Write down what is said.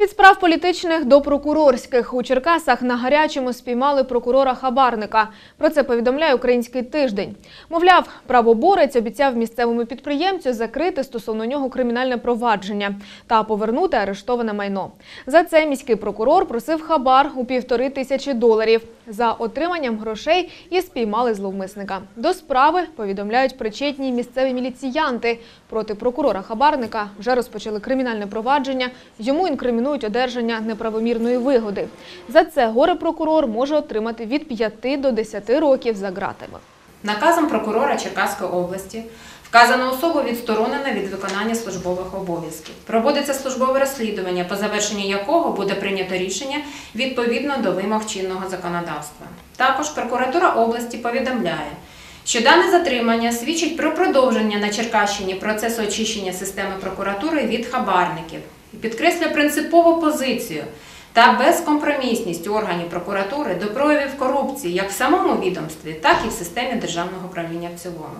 Від справ політичних до прокурорських у Черкасах на гарячому спіймали прокурора хабарника. Про це повідомляє український тиждень. Мовляв, правоборець обіцяв місцевому підприємцю закрити стосовно нього кримінальне провадження та повернути арештоване майно. За це міський прокурор просив хабар у півтори тисячі доларів. За отриманням грошей і спіймали зловмисника. До справи повідомляють причетні місцеві міліціянти. Проти прокурора хабарника вже розпочали кримінальне провадження. Йому інкримінують одержання неправомірної вигоди. За це горе-прокурор може отримати від 5 до 10 років за ґратами. Наказом прокурора Черкаської області вказана особа відсторонена від виконання службових обов'язків. Проводиться службове розслідування, по завершенні якого буде прийнято рішення відповідно до вимог чинного законодавства. Також прокуратура області повідомляє, що дане затримання свідчить про продовження на Черкащині процесу очищення системи прокуратури від хабарників і підкреслює принципову позицію та безкомпромісність органів прокуратури до проявів корупції як в самому відомстві, так і в системі державного управління в цілому.